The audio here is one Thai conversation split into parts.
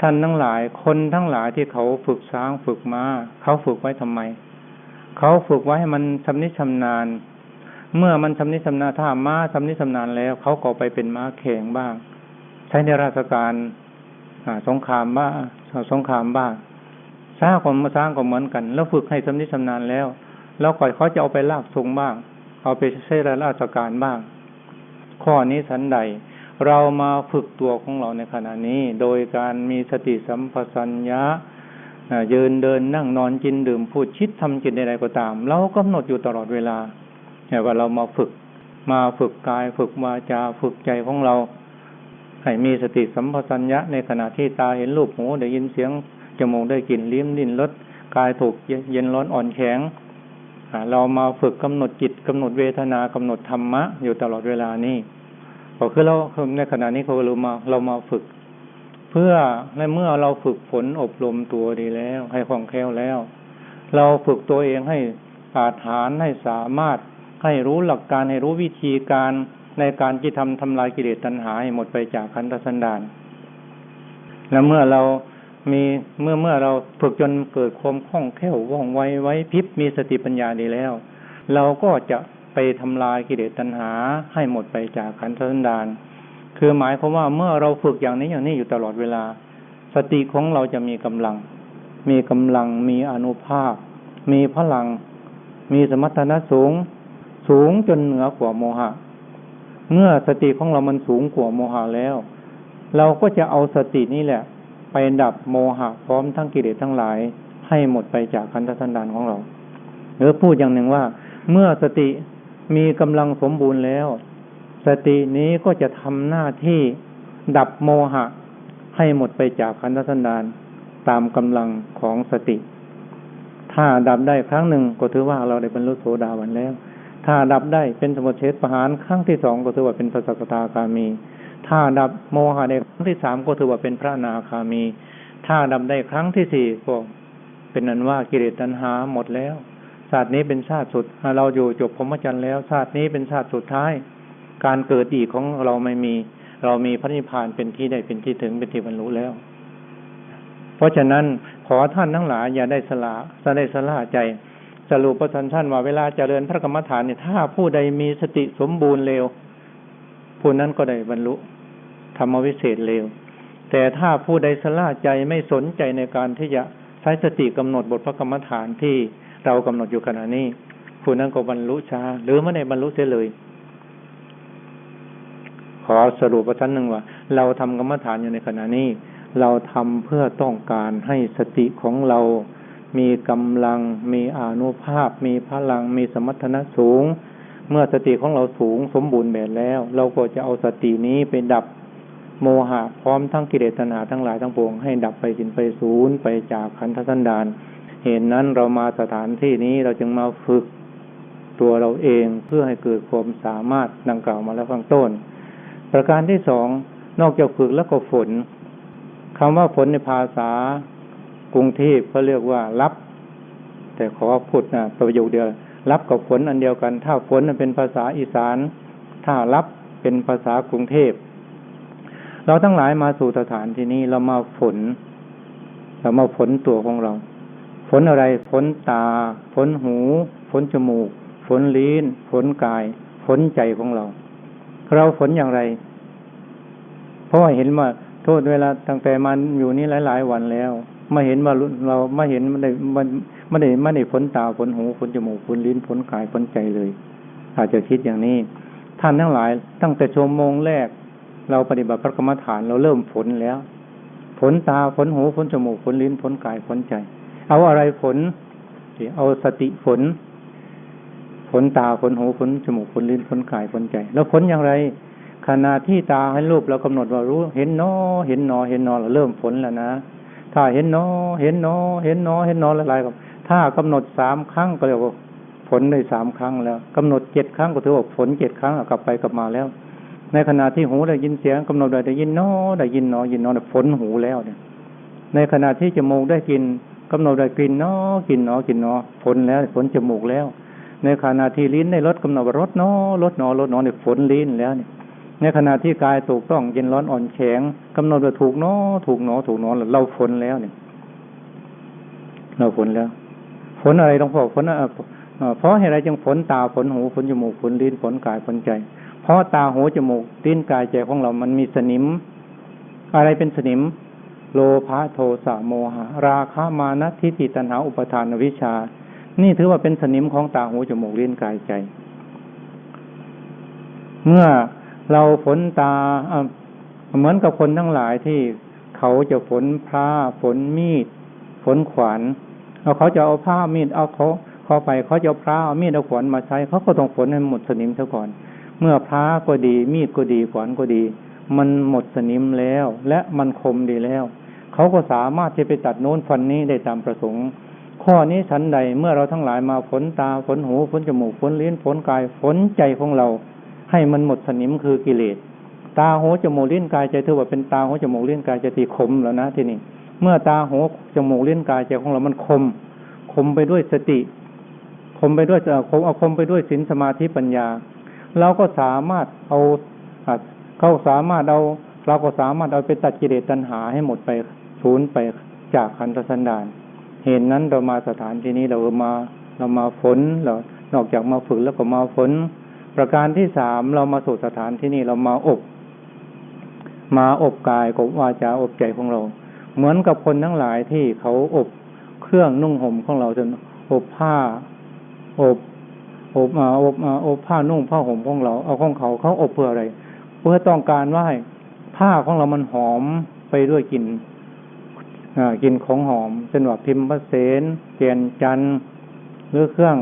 ท่านทั้งหลาย คนทั้งหลายที่เขาฝึกช้างฝึกมา้า เขาฝึกไว้ทำไม เขาฝึกไว้ให้มันชำนิชำนาญ เมื่อมันชำนิชำนาญถ้าม้าชำนิชำนาญแล้ว เขาก็ไปเป็นม้าแข่งบ้าง ใช้ในราชการสงครามบ้างสงครามบ้างช้างของมาสร้างก็เหมือนกัน แล้วฝึกให้ชำนิชำนาญแล้ว แล้วก่อนเขาจะเอาไปลากทรงบ้าง เอาไปใช้ราชการบ้าง ข้อนี้สันใด เรามาฝึกตัวของเราในขณะนี้ โดยการมีสติสัมปชัญญะยืนเดินนั่งนอนกินดื่มพูดคิดทำกินใดๆก็ตาม เรากำหนดอยู่ตลอดเวลาเนี่ว่าเรามาฝึกมาฝึกกายฝึกวาจาฝึกใจของเราให้มีสติสัมปชัญญะในขณะที่ตาเห็นรูปหูได้ยินเสียงจมูกได้กลิ่นลิ้มลิ้นรสกายถูกเย็นร้อนอ่อนแข็งเรามาฝึกกำหนดจิตกำหนดเวทนากำหนดธรรมะอยู่ตลอดเวลานี้ ก็คือเราในขณะนี้เขาเรามาเรามาฝึก เพื่อในเมื่อเราฝึกฝนอบรมตัวดีแล้ว ให้คล่องแคล่วแล้ว เราฝึกตัวเองให้อาถานให้สามารถให้รู้หลักการให้รู้วิธีการในการที่ทำทำลายกิเลสตัณหาให้หมดไปจากขันธสันดานและเมื่อเรามีเมื่อเมื่อเราฝึกจนเกิดความคล่องแคล่วว่องไวไว้พิบมีสติปัญญาดีแล้ว เราก็จะ ไปทำลายกิเลสตัณหาให้หมดไปจากขันธสันดานคือหมายความว่าเมื่อเราฝึกอย่างนี้อย่างนี้อยู่ตลอดเวลา สติของเราจะมีกำลัง มีกำลังมีอนุภาพ มีพลัง มีสมรรถนะสูง สูงจนเหนือกว่าโมหะ เมื่อสติของเรามันสูงกว่าโมหะแล้ว เราก็จะเอาสตินี่แหละ ไปดับโมหะพร้อมทั้งกิเลสทั้งหลาย ให้หมดไปจากคันธสันดานของเรา หรือพูดอย่างหนึ่งว่า เมื่อสติ มีกำลังสมบูรณ์แล้ว สตินี้ก็จะทำหน้าที่ดับโมหะ ให้หมดไปจากคันธสันดานตามกำลังของสติ ถ้าดับได้ครั้งหนึ่งก็ถือว่าเราได้บรรลุโสดาบันแล้ว ถ้าดับได้เป็นสมุทเฉทประหารครั้งที่สองก็ถือว่าเป็นพระสกทาคามี ถ้าดับโมหะในครั้งที่สามก็ถือว่าเป็นพระนาคามี ถ้าดับได้ครั้งที่สี่ก็เป็นนั้นว่ากิเลสตัณหาหมดแล้ว ชาตินี้เป็นชาติสุด เราอยู่จบพรหมจรรย์แล้ว ชาตินี้เป็นชาติสุดท้าย การเกิดอีกของเราไม่มี เรามีพระนิพพานเป็นที่ได้เป็นที่ถึงเป็นที่บรรลุแล้ว เพราะฉะนั้นขอท่านทั้งหลายอย่าได้สละจะได้สละใจ สรุปประทันท่านว่าเวลาเจริญพระกรรมฐานเนี่ยถ้าผู้ใดมีสติสมบูรณ์เร็วผู้นั้นก็ได้บรรลุธรรมวิเศษเร็ว แต่ถ้าผู้ใดสละใจไม่สนใจในการที่จะใช้สติกำหนดบทพระกรรมฐานที่ เรากำหนดอยู่ขณะนี้ผู้นั้นก็บรรลุชาหรือไม่ได้บรรลุเสียเลย ขอสรุปประทันหนึ่งว่า เราทำกรรมฐานอยู่ในขณะนี้ เราทำเพื่อต้องการให้สติของเรา มีกำลัง มีอนุภาพ มีพลัง มีสมรรถนะสูง เมื่อสติของเราสูงสมบูรณ์แบบแล้ว เราก็จะเอาสตินี้ไปดับโมหะพร้อมทั้งกิเลสตัณหาทั้งหลายทั้งปวงให้ดับไปสิ้นไปศูนย์ไปจากขันธสันดาน เหตุนั้นเรามาสถานที่นี้เราจึงมาฝึกตัวเราเองเพื่อให้เกิดความสามารถดังกล่าวมาแล้วข้างต้น ประการที่สองนอกจากฝึกแล้วก็ฝนคำว่าฝนในภาษากรุงเทพเขาเรียกว่ารับ แต่ขอพูดนะประโยคเดียว รับกับฝนอันเดียวกัน ถ้าฝนเป็นภาษาอีสาน ถ้ารับเป็นภาษากรุงเทพเราทั้งหลายมาสู่สถานที่นี้เรามาฝนเรามาฝนตัวของเรา ฝนอะไรฝนตาฝนหูฝนจมูกฝนลิ้นฝนกายฝนใจของเรา เราฝนอย่างไร เพราะว่าเห็นว่าโทษเวลาตั้งแต่มันอยู่นี้หลาย ๆ วันแล้วไม่เห็นว่าเราไม่เห็นมันได้ไม่ได้ไม่ได้ฝนตาฝนหูฝนจมูกฝนลิ้นฝนกายฝนใจเลย อาจจะคิดอย่างนี้ ท่านทั้งหลาย ตั้งแต่ชั่วโมงแรก เราปฏิบัติพระกรรมฐานเราเริ่มฝนแล้วฝนตาฝนหูฝนจมูกฝนลิ้นฝนกายฝนใจ เอาอะไรฝนเอาสติฝนฝนตาฝนหูฝนจมูกฝนลิ้นฝนกายฝนใจ แล้วฝนอย่างไร ขณะที่ตาให้รูปเรากำหนดว่ารู้ เห็นนอ เห็นนอ เห็นนอเราเริ่มฝนแล้วนะถ้าเห็นนอ เห็นนอ เห็นนอ เห็นนอละลายกับถ้ากำหนดสามครั้งก็เรียกว่าฝนได้สามครั้งแล้วกำหนดเจ็ดครั้งก็ถือว่าฝนเจ็ดครั้งกลับไปกลับมาแล้ว ในขณะที่หูได้ยินเสียงกำหนดได้ยินนอได้ยินนอยินนอฝนหูแล้วเนี่ยในขณะที่จมูกได้กิน กำหนดได้กลิ่นเนาะกลิ่นเนาะกลิ่นเนาะฝนแล้วฝนจมูกแล้ว ในขณะที่ลิ้นในรถกำหนดรถเนาะรถเนาะรถเนาะเนี่ยฝนลิ้นแล้วเนี่ยในขณะที่กายถูกต้องเย็นร้อนอ่อนแข็งกำหนดว่าถูกเนาะถูกเนาะถูกเนาะเราฝนแล้วเนี่ย เราฝนแล้วฝนอะไรต้องบอกฝนอะเอ่อเพราะเหตุไรจึงฝนตาฝนหูฝนจมูกฝนลิ้นฝนกายฝนใจ เพราะตาหูจมูกลิ้นกายใจของเรามันมีสนิม อะไรเป็นสนิม โลภะโทสะโมหะ ราคะมานะทิฏฐิตัณหาอุปทานวิชา นี่ถือว่าเป็นสนิมของตาหูจมูกลิ้นกายใจ เมื่อเราฝนตาเหมือนกับคนทั้งหลายที่เขาจะฝนพระฝนมีดฝนขวานเอาเขาจะเอาผ้ามีดเอาเขาเขาไปเขาจะพระเอามีดเอาขวานมาใช้เขาก็ต้องฝนให้หมดสนิมซะก่อน เมื่อพระก็ดีมีดก็ดีขวานก็ดี มันหมดสนิมแล้ว และมันคมดีแล้ว เขาก็สามารถที่ไปตัดโน้นฟันนี้ได้ตามประสงค์ ข้อนี้ฉันใดเมื่อเราทั้งหลายมาฝนตาฝนหูฝนจมูกฝนลิ้นฝนกายฝนใจของเรา ให้มันหมดสนิมคือกิเลสตาหูจมูกลิ้นกายใจถือว่าเป็นตาหูจมูกลิ้นกายใจที่คมแล้วนะที่นี่เมื่อตาหูจมูกลิ้นกายใจของเรามันคม คมไปด้วยสติ คมไปด้วยเอ่อคมเอาคมไปด้วยศีลสมาธิปัญญา เราก็สามารถเอาเขาสามารถเอาเราก็สามารถเอาไปตัดกิเลสตัณหาให้หมดไป สูญไปจากขันธสันดานเห็นนั้นเรามาสถานที่นี้เรามาเรามาฝนเรานอกจากมาฝึกแล้วก็มาฝนประการที่สามเรามาสู่สถานที่นี้เรามาอบ มาอบกายกับวาจาอบใจของเรา เหมือนกับคนทั้งหลายที่เขาอบเครื่องนุ่งห่มของเราจนอบผ้า อบอบมาอบมาอบผ้านุ่งผ้าห่มของเราเอาของเขาเขาอบเพื่ออะไร เพื่อต้องการว่าให้ผ้าของเรามันหอมไปด้วยกลิ่น กลิ่นของหอมเช่นว่าพิมพ์พระเสนเกียนจันหรือเครื่อง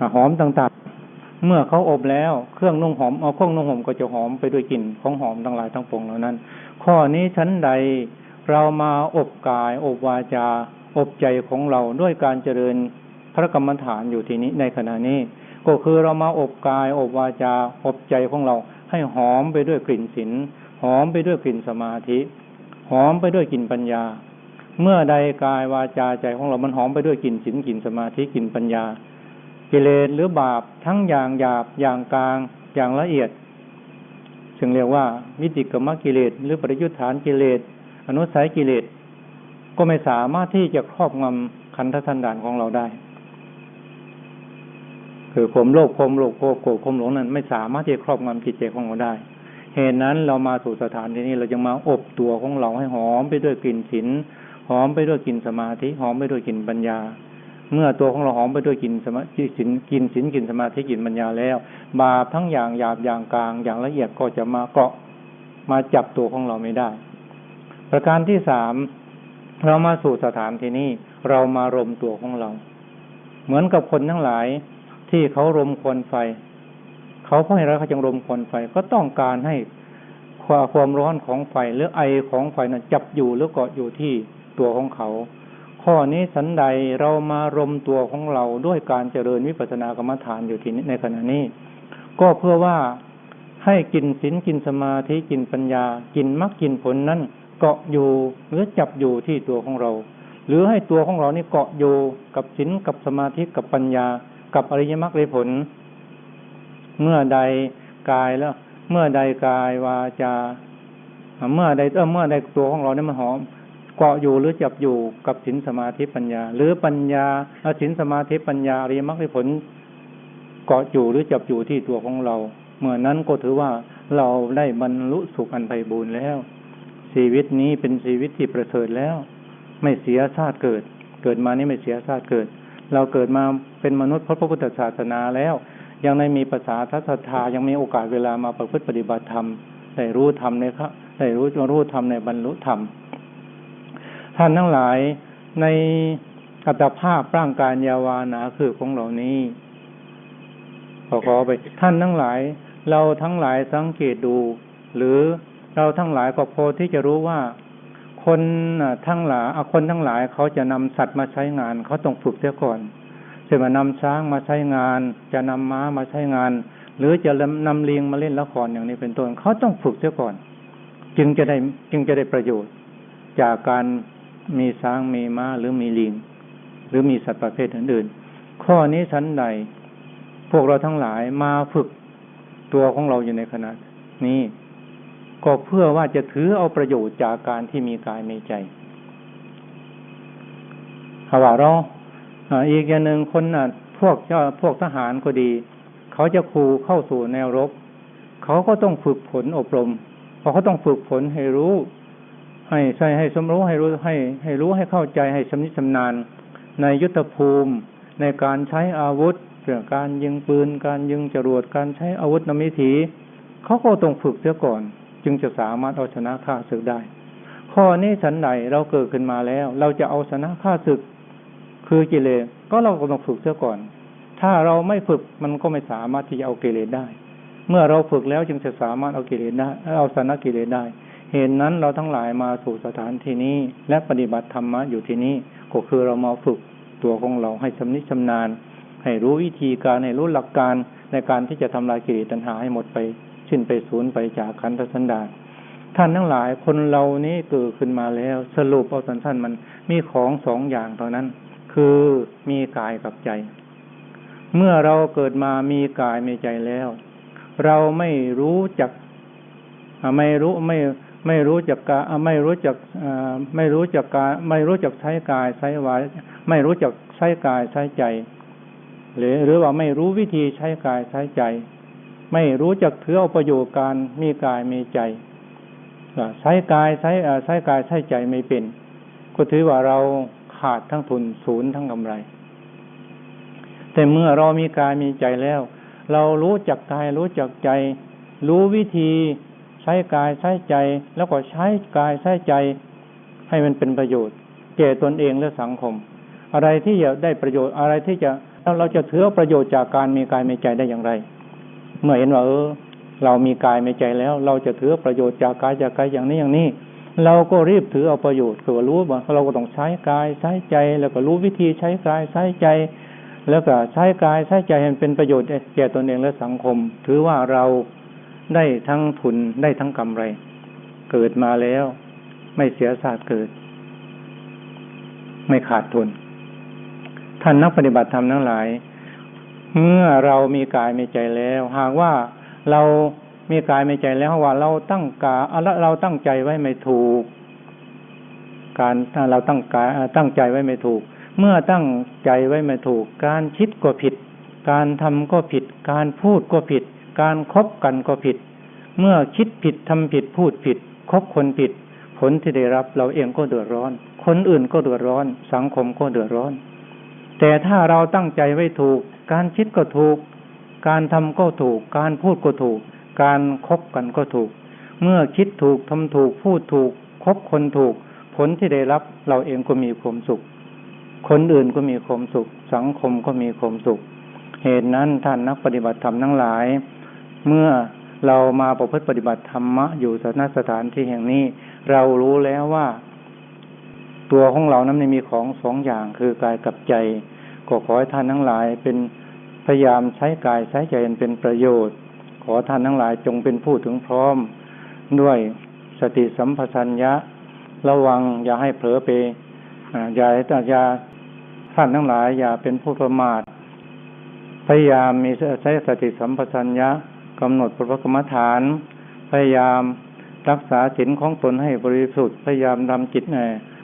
อหอมต่างๆ เมื่อเขาอบแล้วเครื่องนุ่งหอมเอาเครื่องนุ่งห่มก็จะหอมไปด้วยกลิ่นของหอมทั้งหลายทั้งปวงเหล่านั้น ข้อนี้ชั้นใดเรามาอบกายอบวาจา อบใจของเราด้วยการเจริญพระกรรมฐานอยู่ที่นี้ในขณะนี้ ก็คือเรามาอบกายอบวาจา อบใจของเราให้หอมไปด้วยกลิ่นศีลหอมไปด้วยกลิ่นสมาธิ หอมไปด้วยกลิ่นปัญญา เมื่อใดกายวาจาใจของเรามันหอมไปด้วยกลิ่นศีลกลิ่นสมาธิกลิ่นปัญญา กิเลสหรือบาปทั้งอย่างหยาบอย่างกลางอย่างละเอียดซึ่งเรียกว่าวิจิกรรมกิเลสหรือปริยุทธานกิเลสอนุสัยกิเลสก็ไม่สามารถที่จะครอบงำขันธสันดานของเราได้ คือความโลภความโลภโกรธโกรธความหลงนั้นไม่สามารถที่จะครอบงำจิตใจของเราได้ เหตุนั้นเรามาสู่สถานที่นี้เราจะมาอบตัวของเราให้หอมไปด้วยกลิ่นศีล หอมไปด้วยกลิ่นสมาธิหอมไปด้วยกลิ่นปัญญา เมื่อตัวของเราหอมไปด้วยกลิ่นสมาธิสินกลิ่นศีลกลิ่นสมาธิกลิ่นปัญญาแล้ว บาปทั้งอย่างหยาบอย่างกลางอย่างละเอียดก็จะมาเกาะมาจับตัวของเราไม่ได้ ประการที่สามเรามาสู่สถานที่นี้เรามารมตัวของเรา เหมือนกับคนทั้งหลายที่เขารมควันไฟ เขาเพราะอะไรเขาจึงรมควันไฟก็ต้องการให้ความร้อนของไฟหรือไอของไฟนั้นจับอยู่หรือเกาะอยู่ที่ ตัวของเขา ข้อนี้สันใดเรามารมตัวของเราด้วยการเจริญวิปัสสนากรรมฐานอยู่ที่นี้ในขณะนี้ ก็เพื่อว่าให้กินศีลกินสมาธิกินปัญญา กินมรรคกินผลนั้นเกาะอยู่หรือจับอยู่ที่ตัวของเรา หรือให้ตัวของเรานี่เกาะอยู่กับศีลกับสมาธิกับปัญญา กับอริยมรรคผล เมื่อใดกายแล้ว เมื่อใดกายวาจาเมื่อใดเออเมื่อใดตัวของเราเนี่ยมันหอม เกาะอยู่หรือจับอยู่กับศีลสมาธิปัญญา หรือปัญญาศีลสมาธิปัญญาอริยมรรคผลเกาะอยู่หรือจับอยู่ที่ตัวของเรา เมื่อนั้นก็ถือว่าเราได้บรรลุสุขอันไพบูรณ์แล้ว ชีวิตนี้เป็นชีวิตที่ประเสริฐแล้ว ไม่เสียชาติเกิด เกิดมานี่ไม่เสียชาติเกิด เราเกิดมาเป็นมนุษย์พระพุทธศาสนาแล้ว ยังได้มีภาษาทัศธายังมีโอกาสเวลามาประพฤติปฏิบัติธรรมได้รู้ธรรมในครับได้รู้รู้ธรรมในบรรลุธรรม ท่านทั้งหลายในอัตภาพร่างกายยาวานาคือของเหล่านี้ขอขอไป ท่านทั้งหลาย เราทั้งหลายสังเกตดู หรือเราทั้งหลายก็พอที่จะรู้ว่า คนทั้งหลายคนทั้งหลายเขาจะนำสัตว์มาใช้งานเขาต้องฝึกเสียก่อนจะมานำช้างมาใช้งาน จะนำม้ามาใช้งาน หรือจะนำลิงมาเล่นละครอย่างนี้เป็นต้นเขาต้องฝึกเสียก่อน จึงจะได้จึงจะได้ประโยชน์จากการ มีช้างมีม้าหรือมีลิง หรือมีสัตว์ประเภทอื่นๆ ข้อนี้ชั้นใด พวกเราทั้งหลายมาฝึกตัวของเราอยู่ในขณะนี้ก็เพื่อว่าจะถือเอาประโยชน์จากการที่มีกายมีใจหาว่าเราอีกอย่างหนึ่งคนอะพวกเจ้าพวกทหารก็ดี เขาจะคูเข้าสู่แนวรบ เขาก็ต้องฝึกฝนอบรมเพราะเขาต้องฝึกฝนให้รู้ ให้ใช่ให้สมรู้ให้รู้ให้ให้รู้ให้เข้าใจให้ชำนิชำนาญ ในยุทธภูมิ ในการใช้อาวุธเรื่องการยิงปืน การยิงจรวดการใช้อาวุธนมิถีเขาก็ต้องฝึกเสียก่อน จึงจะสามารถเอาชนะข้าศึกได้ ข้อนี้ฉันใดเราเกิดขึ้นมาแล้ว เราจะเอาชนะข้าศึก คือกิเลสก็เราก็ต้องฝึกเสียก่อน ถ้าเราไม่ฝึกมันก็ไม่สามารถที่จะเอากิเลสได้ เมื่อเราฝึกแล้วจึงจะสามารถเอากิเลสได้เอาชนะกิเลสได้ เห็นนั้นเราทั้งหลายมาสู่สถานที่นี้ และปฏิบัติธรรมะอยู่ที่นี้ก็คือเรามาฝึกตัวของเราให้ชำนิชำนาญ ให้รู้วิธีการให้รู้หลักการในการที่จะทำลายกิเลสตัณหาให้หมดไปสิ้นไปสูญไปจากขันธสันดานท่านทั้งหลายคนเรานี้เกิดขึ้นมาแล้ว สรุปเอาสั้นๆมันมีของสองอย่างเท่านั้น คือมีกายกับใจ เมื่อเราเกิดมามีกายมีใจแล้ว เราไม่รู้จัก ไม่รู้ไม่ ไม่รู้จักกาไม่รู้จักไม่รู้จักกาไม่รู้จักใช้กายใช้วาไม่รู้จักใช้กายใช้ใจ หรือหรือว่าไม่รู้วิธีใช้กายใช้ใจ ไม่รู้จักถือเอาประโยชน์การมีกายมีใจใช้กายใช้ใช้กายใช้ใจไม่เป็น ก็ถือว่าเราขาดทั้งทุนศูนย์ทั้งกำไร แต่เมื่อเรามีกายมีใจแล้ว เรารู้จักกายรู้จักใจ รู้วิธี ช้กายใช้ใจ แล้วก็ใช้กายใช้ใจ ให้มันเป็นประโยชน์ แก่ตนเองและสังคม อะไรที่จะได้ประโยชน์อะไรที่จะเราจะถือประโยชน์จากการมีกายมีใจได้อย่างไร เมื่อเห็นว่าเออ เรามีกายมีใจแล้ว เราจะถือประโยชน์จากกายจากกายอย่างนี้อย่างนี้ เราก็รีบถือเอาประโยชน์คือรู้ว่าเราก็ต้องใช้กายใช้ใจ แล้วก็รู้วิธีใช้กายใช้ใจ แล้วก็ใช้กายใช้ใจให้เป็นประโยชน์แก่ตนเองและสังคม ถือว่าเรา ได้ทั้งทุนได้ทั้งกำไร เกิดมาแล้ว ไม่เสียศาสตร์เกิด ไม่ขาดทุน ท่านนักปฏิบัติธรรมทั้งหลาย เมื่อเรามีกายมีใจแล้ว หากว่าเรามีกายมีใจแล้วว่าเราตั้งกาเราตั้งใจไว้ไม่ถูก การเราตั้งกายตั้งใจไว้ไม่ถูก เมื่อตั้งใจไว้ไม่ถูก การคิดก็ผิด การทำก็ผิด การพูดก็ผิด การครบกันก็ผิด เมื่อคิดผิดทำผิดพูดผิด คบคนผิด ผลที่ได้รับเราเองก็เดือดร้อน คนอื่นก็เดือดร้อน สังคมก็เดือดร้อน แต่ถ้าเราตั้งใจไว้ถูก การคิดก็ถูก การทำก็ถูก การพูดก็ถูก การครบกันก็ถูก เมื่อคิดถูกทำถูกพูดถูก คบคนถูก ผลที่ได้รับเราเองก็มีความสุข คนอื่นก็มีความสุข สังคมก็มีความสุขเหตุนั้นท่านนักปฏิบัติธรรมทั้งหลาย เมื่อเรามาประพฤติปฏิบัติธรรมะอยู่สถานสถานที่แห่งนี้ เรารู้แล้วว่า ตัวของเรานั้นมีของสองอย่างคือกายกับใจ ก็ขอให้ท่านทั้งหลายเป็นพยายามใช้กายใช้ใจเป็นประโยชน์ ขอท่านทั้งหลายจงเป็นผู้ถึงพร้อม ด้วยสติสัมปชัญญะ ระวังอย่าให้เผลอไปอย่าอย่าท่านทั้งหลายอย่าเป็นผู้ประมาทพยายามมีใช้สติสัมปชัญญะ กำหนดพระกรรมฐาน พยายามรักษาศีลของตนให้บริสุทธิ์ พยายามทำจิต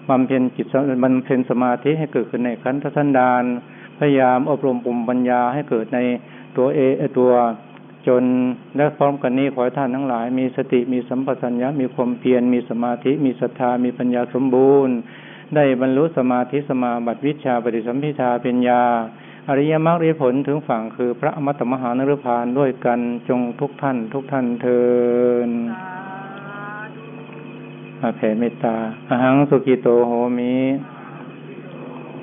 บำเพ็ญจิตบำเพ็ญสมาธิให้เกิดขึ้นในขันธสันดานพยายามอบรมปุ่มปัญญาให้เกิดในตัวเอตัวจนและพร้อมกันนี้ขอให้ท่านทั้งหลาย มีสติมีสัมปชัญญะมีความเพียรมีสมาธิ มีศรัทธามีปัญญาสมบูรณ์ ได้บรรลุสมาธิสมาบัติวิชาปฏิสัมพิทาเป็นญาอริยมรรคผลถึงฝั่งคือพระอมตะมหานรพานด้วยกันจงทุกท่าน ทุกท่านเทินอาแผ่เมตตาอหังสุกิโตโหมิ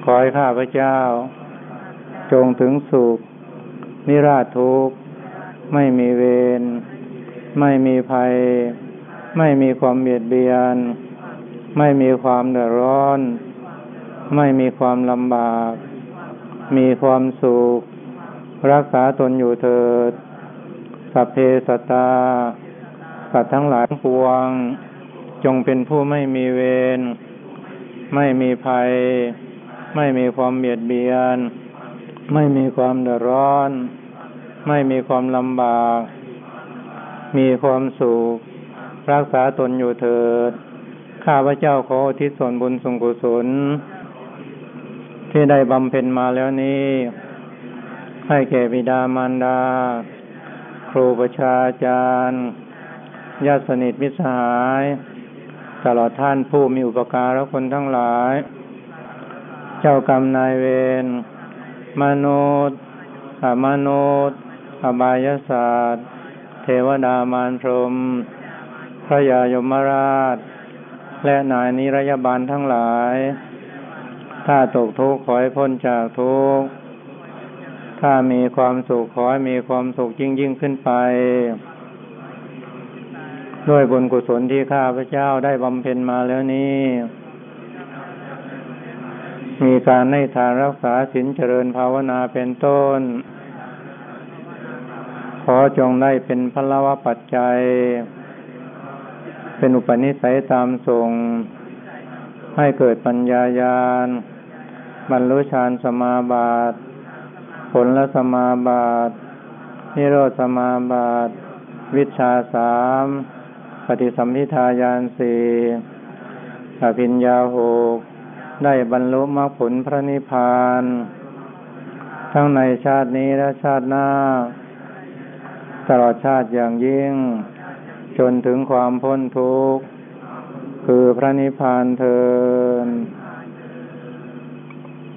ขอให้ข้าพระเจ้า จงถึงสุข นิราชทุกข์ ไม่มีเวร ไม่มีภัย ไม่มีความเบียดเบียน ไม่มีความเดือดร้อน ไม่มีความลำบาก มีความสุข รักษาตนอยู่เถิด สัพเพสัตตา สัตว์ทั้งหลายปวง จงเป็นผู้ไม่มีเวร ไม่มีภัย ไม่มีความเบียดเบียน ไม่มีความเดือดร้อน ไม่มีความลำบาก มีความสุข รักษาตนอยู่เถิด ข้าพเจ้าขออุทิศส่วนบุญส่วนกุศล ที่ได้บำเพ็ญมาแล้วนี้ ให้แก่บิดามารดา ครูประชาจารย์ญาติสนิทมิตรสหาย ตลอดท่านผู้มีอุปการะคนทั้งหลาย เจ้ากรรมนายเวรมนุษย์อมนุษย์อบายศาสตร์ เทวดามารพรม พระยายมราช และนายนิรยาบาลทั้งหลาย ถ้าตกทุกข์ขอให้พ้นจากทุกข์ ถ้ามีความสุขขอให้มีความสุขยิ่งยิ่งขึ้นไป ด้วยบุญกุศลที่ข้าพเจ้าได้บำเพ็ญมาแล้วนี้ มีการให้ทานรักษาศีลเจริญภาวนาเป็นต้น ขอจงได้เป็นพลวะปัจจัย เป็นอุปนิสัยตามส่งให้เกิดปัญญายาณบรรลุฌานสมาบัติผลละสมาบัตินิโรธสมาบัติวิชาสามปฏิสัมพิทายานสี่อภิญญาหกได้บรรลุมรรคผลพระนิพพาน ทั้งในชาตินี้และชาติหน้า ตลอดชาติอย่างยิ่ง จนถึงความพ้นทุกข์ คือพระนิพพานเทิน